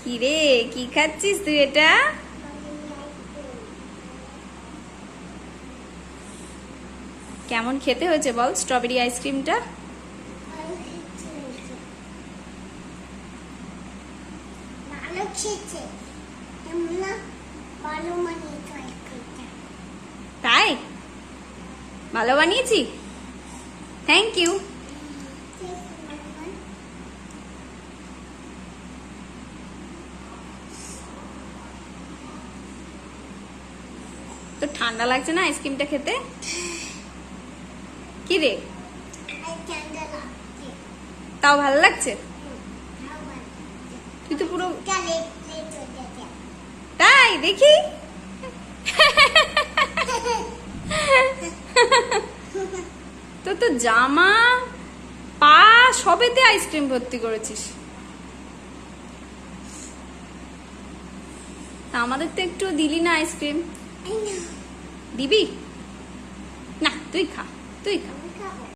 কি রে কি খাচ্ছিস তুই এটা? কেমন খেতে হয়েছে বল স্ট্রবেরি আইসক্রিমটা তাই? ভালো বানিয়েছি? থ্যাংক ইউ তো ঠান্ডা লাগছে না আইসক্রিমটা খেতে? কি রে? তাও ভালো লাগছে? তুই তো পুরো তাই, দেখি। তো তো জামা, পা, সবেতে আইসক্রিম ভর্তি করেছিস। আমাদের তো একটু দিলি না আইসক্রিম। দিবি? না তুই খা তুই খা।